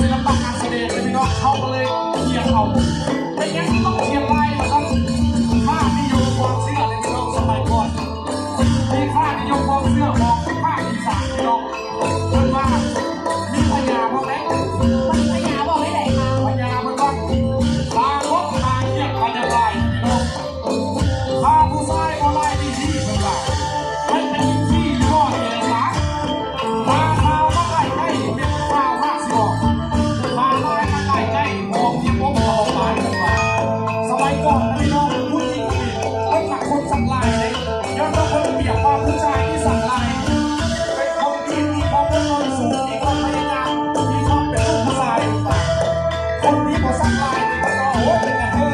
ศิลปะการแสดงเลยพี่น้องเขาก็เลยเกี่ยวเขา คนนี้พอสักลายนี่ก็โอ้เป็นกระเทย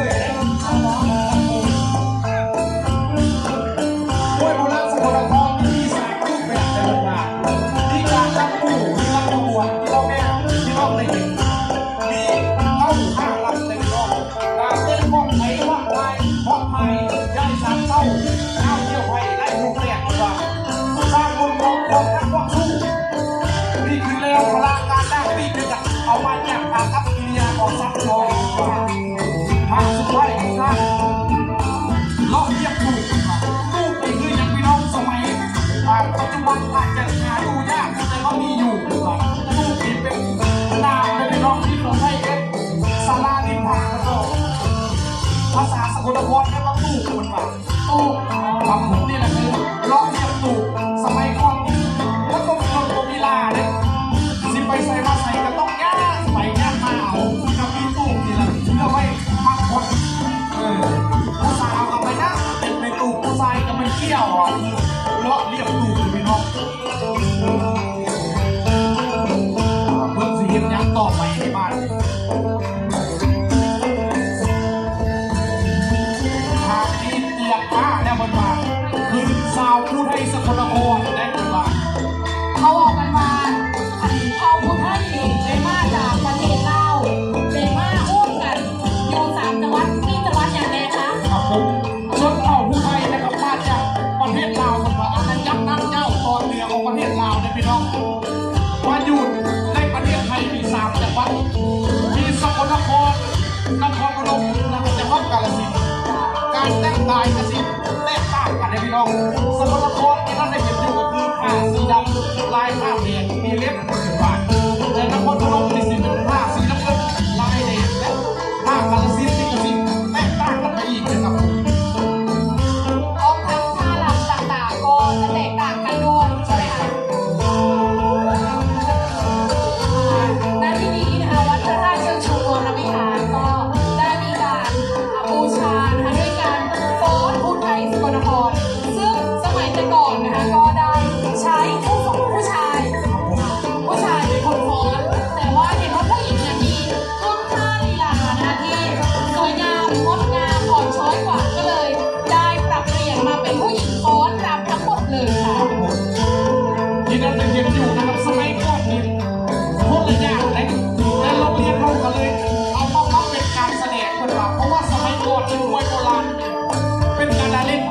안녕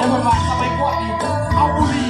Overlock, I'm a walking, I'm a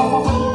Oh,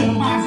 เข